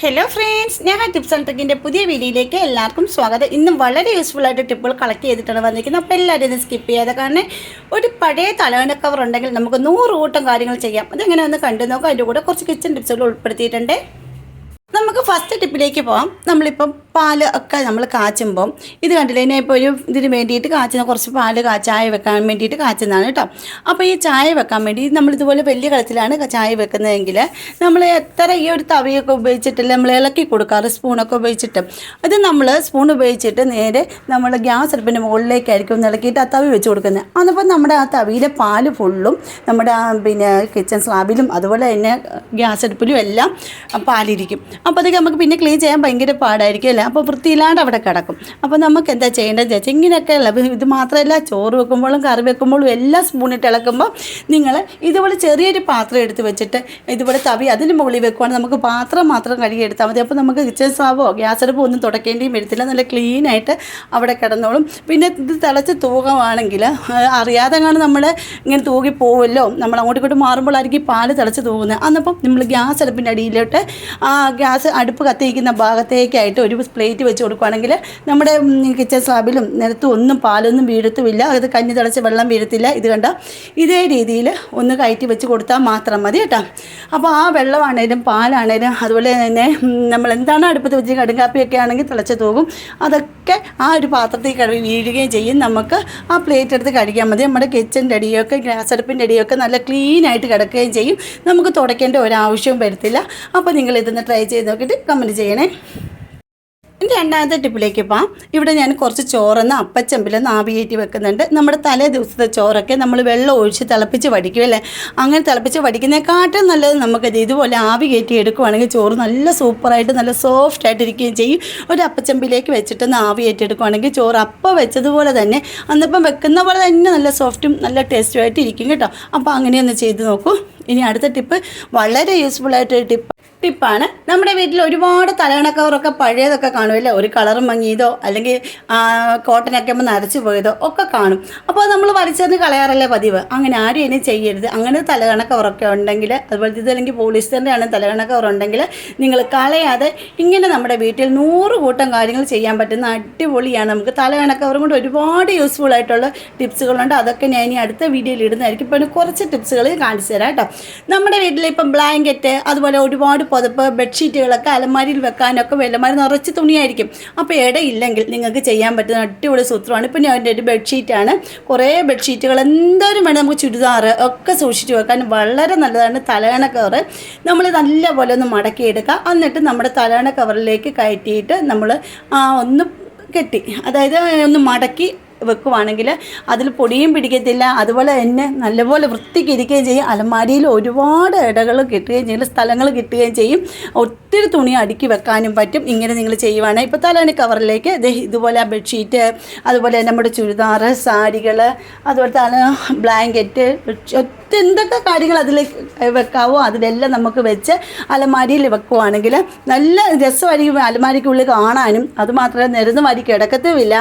Hello friends ഞാൻ tips and ട്രിക്കിന്റെ പുതിയ വീഡിയോയിലേക്ക് എല്ലാവർക്കും സ്വാഗതം. ഇന്നും വളരെ യൂസ്ഫുൾ ആയിട്ട് ടിപ്പുകൾ കളക്ട് ചെയ്തിട്ടാണ് വന്നിരിക്കുന്നത്. അപ്പോൾ എല്ലാവരും ഇത് സ്കിപ്പ് ചെയ്യാതെ കാരണം ഒരു പഴയ തലവണ കവർ ഉണ്ടെങ്കിൽ നമുക്ക് നൂറ് കൂട്ടം കാര്യങ്ങൾ ചെയ്യാം. അതെങ്ങനെ ഒന്ന് കണ്ടു നോക്കാം അതിന്റെ കൂടെ കുറച്ച് കിച്ചൺ ടിപ്സുകൾ ഉൾപ്പെടുത്തിയിട്ടുണ്ട്. നമുക്ക് ഫസ്റ്റ് ടിപ്പിലേക്ക് പോകാം നമ്മളിപ്പം പാൽ ഒക്കെ നമ്മൾ കാച്ചുമ്പം ഇത് കണ്ടില്ലേ? ഞാൻ ഇപ്പോൾ ഒരു ഇതിന് വേണ്ടിയിട്ട് കാച്ചുന്ന കുറച്ച് കാ ചായ വെക്കാൻ വേണ്ടിയിട്ട് കാച്ചുന്നതാണ് കേട്ടോ. അപ്പോൾ ഈ ചായ വെക്കാൻ വേണ്ടി നമ്മളിതുപോലെ വലിയ കളത്തിലാണ് ചായ വെക്കുന്നതെങ്കിൽ നമ്മൾ എത്ര ഈ ഒരു തവിയൊക്കെ ഉപയോഗിച്ചിട്ടില്ല? നമ്മൾ ഇളക്കി കൊടുക്കാറ് സ്പൂണൊക്കെ ഉപയോഗിച്ചിട്ട്. അത് നമ്മൾ സ്പൂൺ ഉപയോഗിച്ചിട്ട് നേരെ നമ്മൾ ഗ്യാസ് അടുപ്പിന്റെ മുകളിലേക്കായിരിക്കും ഇളക്കിയിട്ട് ആ തവി വെച്ച് കൊടുക്കുന്നത്. അതിപ്പോൾ നമ്മുടെ ആ തവിയിലെ പാൽ ഫുള്ളും നമ്മുടെ ആ പിന്നെ കിച്ചൺ സ്ലാബിലും അതുപോലെ തന്നെ ഗ്യാസ് അടുപ്പിലും എല്ലാം പാലിരിക്കും. അപ്പോൾ അതൊക്കെ നമുക്ക് പിന്നെ ക്ലീൻ ചെയ്യാൻ ഭയങ്കര പാടായിരിക്കും അല്ലേ? അപ്പോൾ വൃത്തിയില്ലാണ്ട് അവിടെ കിടക്കും. അപ്പോൾ നമുക്ക് എന്താ ചെയ്യേണ്ടത് ചേച്ചി ഇങ്ങനെയൊക്കെയുള്ള ഇത് മാത്രമല്ല ചോറ് വെക്കുമ്പോഴും കറി വെക്കുമ്പോഴും എല്ലാം സ്പൂണിട്ട് ഇളക്കുമ്പോൾ നിങ്ങൾ ഇതുപോലെ ചെറിയൊരു പാത്രം എടുത്ത് വെച്ചിട്ട് ഇതുപോലെ തവി അതിന് മുകളിൽ വെക്കുവാണെങ്കിൽ നമുക്ക് പാത്രം മാത്രം കഴുകി എടുത്താൽ മതി. അപ്പോൾ നമുക്ക് കിച്ചൺ സ്ലാബോ ഗ്യാസ് അടുപ്പോ ഒന്നും തുടക്കേണ്ടിയും വരത്തില്ല. നല്ല ക്ലീനായിട്ട് അവിടെ കിടന്നോളും. പിന്നെ ഇത് തിളച്ച് തൂകമാണെങ്കിൽ അറിയാതെ കാണും നമ്മൾ ഇങ്ങനെ തൂകി പോവുമല്ലോ നമ്മൾ അങ്ങോട്ടും ഇങ്ങോട്ടും മാറുമ്പോഴായിരിക്കും പാൽ തിളച്ച് തൂകുന്നത്. അന്നപ്പം നമ്മൾ ഗ്യാസ് അടുപ്പിന്റെ അടിയിലോട്ട് ആ ഗ്യാസ് അടുപ്പ് കത്തിയിരിക്കുന്ന ഭാഗത്തേക്കായിട്ട് ഒരു പ്ലേറ്റ് വെച്ച് കൊടുക്കുകയാണെങ്കിൽ നമ്മുടെ കിച്ചൺ സ്ലാബിലും നിലത്തും ഒന്നും പാലൊന്നും വീഴത്തുമില്ല. അത് കഞ്ഞി തിളച്ച് വെള്ളം വീഴത്തില്ല. ഇത് കണ്ട ഇതേ രീതിയിൽ ഒന്ന് കയറ്റി വെച്ച് കൊടുത്താൽ മാത്രം മതി കേട്ടോ. അപ്പോൾ ആ വെള്ളമാണേലും പാലാണേലും അതുപോലെ തന്നെ നമ്മൾ എന്താണ് അടുപ്പത്ത് വെച്ച് കടുങ്കാപ്പിയൊക്കെ ആണെങ്കിൽ തിളച്ച് തൂകും അതൊക്കെ ആ ഒരു പാത്രത്തിൽ കഴുകി വീഴുകയും ചെയ്യും. നമുക്ക് ആ പ്ലേറ്റ് എടുത്ത് കഴിക്കാൻ മതി. നമ്മുടെ കിച്ചന്റെ അടിയൊക്കെ ഗ്യാസ് അടുപ്പിന്റെ അടിയൊക്കെ നല്ല ക്ലീനായിട്ട് കിടക്കുകയും ചെയ്യും. നമുക്ക് തുടയ്ക്കേണ്ട ഒരാവശ്യവും വരത്തില്ല. അപ്പോൾ നിങ്ങൾ ഇതൊന്ന് ട്രൈ ചെയ്ത് നോക്കിയിട്ട് കമന്റ് ചെയ്യണേ. എന്റെ രണ്ടാമത്തെ ടിപ്പിലേക്ക് ഇപ്പം ഇവിടെ ഞാൻ കുറച്ച് ചോറൊന്ന് അപ്പച്ചമ്പിലെന്ന് ആവിയേറ്റി വെക്കുന്നുണ്ട്. നമ്മുടെ തലേ ദിവസത്തെ ചോറൊക്കെ നമ്മൾ വെള്ളം ഒഴിച്ച് തിളപ്പിച്ച് വടിക്കും അല്ലേ? അങ്ങനെ തിളപ്പിച്ച് വടിക്കുന്നതിനെക്കാട്ടും നല്ലത് നമുക്കത് ഇതുപോലെ ആവി കയറ്റി എടുക്കുവാണെങ്കിൽ ചോറ് നല്ല സൂപ്പറായിട്ട് നല്ല സോഫ്റ്റ് ആയിട്ടിരിക്കുകയും ചെയ്യും. ഒരു അപ്പച്ചമ്പിലേക്ക് വെച്ചിട്ടൊന്ന് ആവി കയറ്റി എടുക്കുവാണെങ്കിൽ ചോറ് അപ്പം വെച്ചതുപോലെ തന്നെ അന്നിപ്പം വെക്കുന്ന പോലെ തന്നെ നല്ല സോഫ്റ്റും നല്ല ടേസ്റ്റും ആയിട്ട് ഇരിക്കും കേട്ടോ. അപ്പോൾ അങ്ങനെയൊന്ന് ചെയ്ത് നോക്കൂ. ഇനി അടുത്ത ടിപ്പ് വളരെ യൂസ്ഫുൾ ആയിട്ടൊരു ടിപ്പ് ടിപ്പാണ്. നമ്മുടെ വീട്ടിൽ ഒരുപാട് കവറൊക്കെ പഴയതൊക്കെ കാണുമല്ലോ ഒരു കളറും മങ്ങിയതോ അല്ലെങ്കിൽ കോട്ടനൊക്കെ ഒന്ന് നരച്ചു പോയതോ ഒക്കെ കാണും. അപ്പോൾ നമ്മൾ വലിച്ചെറിഞ്ഞ് കളയാറല്ലേ പതിവ്? അങ്ങനെ ആരും ഇനി ചെയ്യരുത്. അങ്ങനെ തലകണ കവറൊക്കെ ഉണ്ടെങ്കിൽ അതുപോലെ ഇത് അല്ലെങ്കിൽ പോളിസ്റ്ററിന്റെ ആണ് തലകണ കവർ നിങ്ങൾ കളയാതെ ഇങ്ങനെ നമ്മുടെ വീട്ടിൽ നൂറ് കൂട്ടം കാര്യങ്ങൾ ചെയ്യാൻ പറ്റുന്ന അടിപൊളിയാണ്. നമുക്ക് തലകണ കവറും കൊണ്ട് ഒരുപാട് യൂസ്ഫുൾ ആയിട്ടുള്ള ടിപ്സുകളുണ്ട്. അതൊക്കെ ഞാൻ ഇനി അടുത്ത വീഡിയോയിൽ ഇടുന്നതായിരിക്കും. ഇപ്പോൾ കുറച്ച് ടിപ്സുകൾ കാണിച്ചു തരാം കേട്ടോ. നമ്മുടെ വീട്ടിൽ ഇപ്പം ബ്ലാങ്കറ്റ് അതുപോലെ ഒരുപാട് പുതപ്പ് ബെഡ്ഷീറ്റുകളൊക്കെ അലമാരിയിൽ വെക്കാനൊക്കെ അലമാരി നിറച്ച് തുണിയായിരിക്കും. അപ്പോൾ ഇടയില്ലെങ്കിൽ നിങ്ങൾക്ക് ചെയ്യാൻ പറ്റുന്ന അടിപൊളി സൂത്രമാണ്. ഇപ്പം ഞാൻ എന്റെ ഒരു ബെഡ്ഷീറ്റാണ് കുറേ ബെഡ്ഷീറ്റുകൾ എന്തോരം വേണം നമുക്ക് ചുരിദാർ ഒക്കെ സൂക്ഷിച്ച് വെക്കാൻ വളരെ നല്ലതാണ്. തലയണ കവർ നമ്മൾ നല്ലപോലെ ഒന്ന് മടക്കിയെടുക്കുക എന്നിട്ട് നമ്മുടെ തലയണ കവറിലേക്ക് കയറ്റിയിട്ട് നമ്മൾ ആ ഒന്ന് കെട്ടി അതായത് ഒന്ന് മടക്കി വെക്കുവാണെങ്കിൽ അതിൽ പൊടിയും പിടിക്കത്തില്ല. അതുപോലെ തന്നെ നല്ലപോലെ വൃത്തിക്ക് ഇരിക്കുകയും ചെയ്യും. അലമാരിയിൽ ഒരുപാട് ഇടകൾ കിട്ടുകയും ചെയ്യും. സ്ഥലങ്ങൾ കിട്ടുകയും ചെയ്യും. ഒത്തിരി തുണി അടുക്കി വെക്കാനും പറ്റും. ഇങ്ങനെ നിങ്ങൾ ചെയ്യുവാണെങ്കിൽ ഇപ്പോൾ തലേണി കവറിലേക്ക് ഇതുപോലെ ബെഡ്ഷീറ്റ് അതുപോലെ നമ്മുടെ ചുരിദാർ സാരികൾ അതുപോലെ തല ബ്ലാങ്കറ്റ് എന്തൊക്കെ കാര്യങ്ങൾ അതിലേക്ക് വെക്കാവോ അതിലെല്ലാം നമുക്ക് വെച്ച് അലമാരിയിൽ വെക്കുവാണെങ്കിൽ നല്ല രസമായിരിക്കും അലമാരിക്കുള്ളിൽ കാണാനും. അതുമാത്രമല്ല നിരന്ന് വാരി കിടക്കത്തുമില്ല.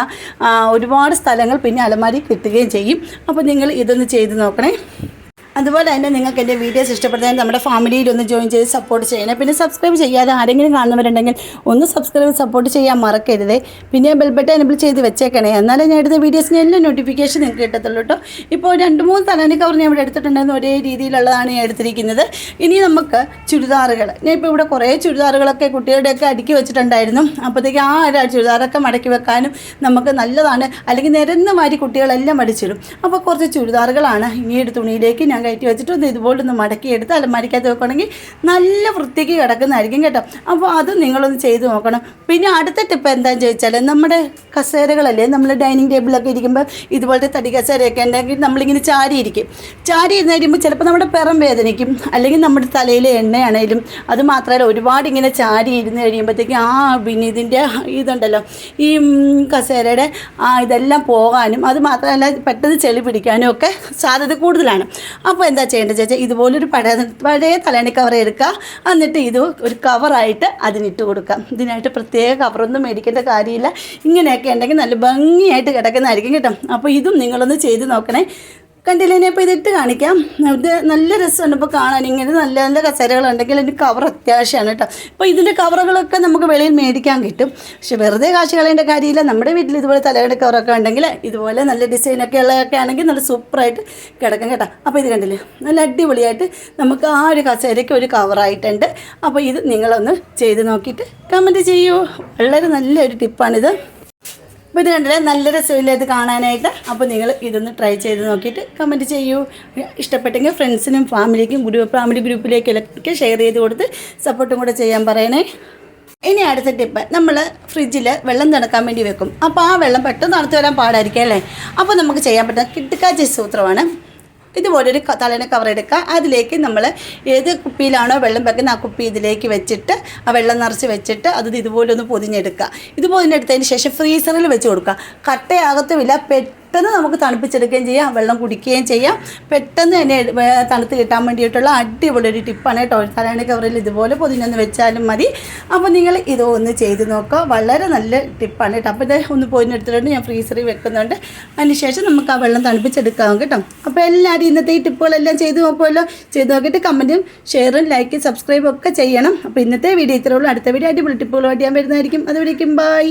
ഒരുപാട് സ്ഥലങ്ങൾ പിന്നെ അലമാരി കിട്ടുകയും ചെയ്യും. അപ്പോൾ നിങ്ങൾ ഇതൊന്ന് ചെയ്ത് നോക്കണേ. അതുപോലെ തന്നെ നിങ്ങൾക്ക് എന്റെ വീഡിയോസ് ഇഷ്ടപ്പെടുന്നതിന് നമ്മുടെ ഫാമിലിയിൽ ഒന്ന് ജോയിൻ ചെയ്ത് സപ്പോർട്ട് ചെയ്യണം. പിന്നെ സബ്സ്ക്രൈബ് ചെയ്യാതെ ആരെങ്കിലും കാണുന്നവരുണ്ടെങ്കിൽ ഒന്ന് സബ്സ്ക്രൈബ് സപ്പോർട്ട് ചെയ്യാൻ മറക്കരുത്. പിന്നെ ബെൽബട്ടൺ എനബിൾ ചെയ്ത് വെച്ചേക്കണേ. എന്നാലേ ഞാൻ എടുത്ത വീഡിയോസിന് എല്ലാം നോട്ടിഫിക്കേഷൻ നിങ്ങൾക്ക് കിട്ടത്തുള്ളൂ കേട്ടോ. ഇപ്പോൾ രണ്ട് മൂന്ന് തലാനി കവർ ഞാൻ ഇവിടെ എടുത്തിട്ടുണ്ടായിരുന്നു ഒരേ രീതിയിലുള്ളതാണ് ഞാൻ എടുത്തിരിക്കുന്നത്. ഇനി നമുക്ക് ചുരിദാറുകൾ ഞാൻ ഇപ്പോൾ ഇവിടെ കുറേ ചുരിദാറുകളൊക്കെ കുട്ടികളുടെയൊക്കെ അടുക്കി വെച്ചിട്ടുണ്ടായിരുന്നു. അപ്പോഴത്തേക്ക് ആ ചുരിദാറൊക്കെ മടക്കി വെക്കാനും നമുക്ക് നല്ലതാണ്. അല്ലെങ്കിൽ നിരന്ന് മാരി കുട്ടികളെല്ലാം മടിച്ചിടും അപ്പോൾ കുറച്ച് ചുരിദാറുകളാണ് ഇനി ഒരു തുണിയിലേക്ക് ഞാൻ കയറ്റി വെച്ചിട്ട് ഒന്ന് ഇതുപോലെ ഒന്ന് മടക്കി എടുത്ത് അലമാരിക്കകത്ത് വെക്കുകയാണെങ്കിൽ നല്ല വൃത്തിക്ക് കിടക്കുന്നതായിരിക്കും കേട്ടോ. അപ്പോൾ അത് നിങ്ങളൊന്ന് ചെയ്ത് നോക്കണം. പിന്നെ അടുത്ത ടിപ്പ് എന്താണെന്ന് ചോദിച്ചാൽ നമ്മുടെ കസേരകളല്ലേ നമ്മൾ ഡൈനിങ് ടേബിളൊക്കെ ഇരിക്കുമ്പോൾ ഇതുപോലത്തെ തടി കസേരയൊക്കെ ഉണ്ടെങ്കിൽ നമ്മളിങ്ങനെ ചാരിയിരിക്കും. ചാരി ഇരുന്ന് കഴിയുമ്പോൾ ചിലപ്പോൾ നമ്മുടെ പിറം വേദനിക്കും അല്ലെങ്കിൽ നമ്മുടെ തലയിലെ എണ്ണയാണേലും അത് മാത്രമല്ല ഒരുപാട് ഇങ്ങനെ ചാരി ഇരുന്ന് കഴിയുമ്പോഴത്തേക്കും ആ പിന്നെ ഇതിന്റെ ഇതുണ്ടല്ലോ ഈ കസേരയുടെ ആ ഇതെല്ലാം പോകാനും അത് മാത്രമല്ല പെട്ടെന്ന് ചെളി പിടിക്കാനും ഒക്കെ സാധ്യത കൂടുതലാണ്. അപ്പോൾ എന്താ ചെയ്യേണ്ടത് ചേച്ചി? ഇതുപോലൊരു പഴയ പഴയ തലേണി കവർ എടുക്കുക. എന്നിട്ട് ഇത് ഒരു കവറായിട്ട് അതിനിട്ട് കൊടുക്കാം. ഇതിനായിട്ട് പ്രത്യേക കവറൊന്നും മേടിക്കേണ്ട കാര്യമില്ല. ഇങ്ങനെയൊക്കെ ഉണ്ടെങ്കിൽ നല്ല ഭംഗിയായിട്ട് കിടക്കുന്നതായിരിക്കും കേട്ടോ. അപ്പോൾ ഇതും നിങ്ങളൊന്ന് ചെയ്ത് നോക്കണേ. കണ്ടില്ലേ ഇപ്പോൾ ഇതിട്ട് കാണിക്കാം. ഇത് നല്ല രസമുണ്ട്. ഇപ്പോൾ കാണാൻ ഇങ്ങനെ നല്ല നല്ല കസേരകളുണ്ടെങ്കിൽ ഇതിന്റെ കവർ അത്യാവശ്യമാണ് കേട്ടോ. ഇപ്പോൾ ഇതിന്റെ കവറുകളൊക്കെ നമുക്ക് വെളിയിൽ മേടിക്കാൻ കിട്ടും. പക്ഷെ വെറുതെ കാശ് കളയേണ്ട കാര്യമില്ല. നമ്മുടെ വീട്ടിൽ ഇതുപോലെ തലയുടെ കവറൊക്കെ ഉണ്ടെങ്കിൽ ഇതുപോലെ നല്ല ഡിസൈനൊക്കെ ഉള്ളതൊക്കെ ആണെങ്കിൽ നല്ല സൂപ്പറായിട്ട് കിടക്കും കേട്ടോ. അപ്പോൾ ഇത് കണ്ടില്ലേ? നല്ല അടിപൊളിയായിട്ട് നമുക്ക് ആ ഒരു കസേരയ്ക്ക് ഒരു കവറായിട്ടുണ്ട് അപ്പോൾ ഇത് നിങ്ങളൊന്ന് ചെയ്ത് നോക്കിയിട്ട് കമന്റ് ചെയ്യൂ. വളരെ നല്ലൊരു ടിപ്പാണിത് അപ്പോൾ ഇത് കണ്ടില്ലേ? നല്ല രസമില്ല ഇത് കാണാനായിട്ട്? അപ്പോൾ നിങ്ങൾ ഇതൊന്ന് ട്രൈ ചെയ്ത് നോക്കിയിട്ട് കമന്റ് ചെയ്യൂ. ഇഷ്ടപ്പെട്ടെങ്കിൽ ഫ്രണ്ട്സിനും ഫാമിലിക്കും ഗ്രൂപ്പ് ഫാമിലി ഗ്രൂപ്പിലേക്കൊക്കെ ഷെയർ ചെയ്ത് കൊടുത്ത് സപ്പോർട്ടും കൂടെ ചെയ്യാൻ പറയണേ. ഇനി അടുത്ത ടിപ്പ് നമ്മൾ ഫ്രിഡ്ജിൽ വെള്ളം തണുക്കാൻ വേണ്ടി വെക്കും. അപ്പോൾ ആ വെള്ളം പെട്ടെന്ന് തണുത്ത് വരാൻ പാടായിരിക്കും അല്ലേ? അപ്പോൾ നമുക്ക് ചെയ്യാൻ പറ്റുന്ന കിട്ടുക്കാച്ചി സൂത്രമാണ്. ഇതുപോലൊരു ഒരു തലേനെ കവർ എടുക്കുക. അതിലേക്ക് നമ്മൾ ഏത് കുപ്പിയിലാണോ വെള്ളം വെക്കുന്നത് ആ കുപ്പി ഇതിലേക്ക് വെച്ചിട്ട് ആ വെള്ളം നിറച്ച് വെച്ചിട്ട് അത് ഇതുപോലെ ഒന്ന് പൊതിഞ്ഞെടുക്കുക. ഇത് പൊതിഞ്ഞെടുത്തതിന് ശേഷം ഫ്രീസറിൽ വെച്ച് കൊടുക്കുക. കട്ടയാകത്തുമില്ല പെട്ടെന്ന് നമുക്ക് തണുപ്പിച്ചെടുക്കുകയും ചെയ്യാം വെള്ളം കുടിക്കുകയും ചെയ്യാം. പെട്ടെന്ന് തന്നെ തണുത്ത് കിട്ടാൻ വേണ്ടിയിട്ടുള്ള അടിപൊളി ഒരു ടിപ്പാണ് കേട്ടോ. തലയണ കവറിൽ ഇതുപോലെ പൊതിഞ്ഞൊന്ന് വെച്ചാലും മതി. അപ്പോൾ നിങ്ങൾ ഇത് ഒന്ന് ചെയ്ത് നോക്കുക. വളരെ നല്ല ടിപ്പാണ് കേട്ടോ. അപ്പോൾ ഇത് ഒന്ന് പൊതിഞ്ഞെടുത്തിട്ടുണ്ട് ഞാൻ ഫ്രീസറിൽ വെക്കുന്നുണ്ട്. അതിനുശേഷം നമുക്ക് ആ വെള്ളം തണുപ്പിച്ചെടുക്കാം കേട്ടോ. അപ്പോൾ എല്ലാവരും ഇന്നത്തെ ഈ ടിപ്പുകളെല്ലാം ചെയ്ത് നോക്കുമല്ലോ. ചെയ്ത് നോക്കിയിട്ട് കമന്റും ഷെയറും ലൈക്കും സബ്സ്ക്രൈബും ഒക്കെ ചെയ്യണം. അപ്പോൾ ഇന്നത്തെ വീഡിയോ ഇത്രയുള്ളൂ അടുത്ത വീഡിയോ അടിപൊളി ടിപ്പുകളുമായിട്ട് ഞാൻ വരുന്നതായിരിക്കും. അതുവരേക്കും ബൈ.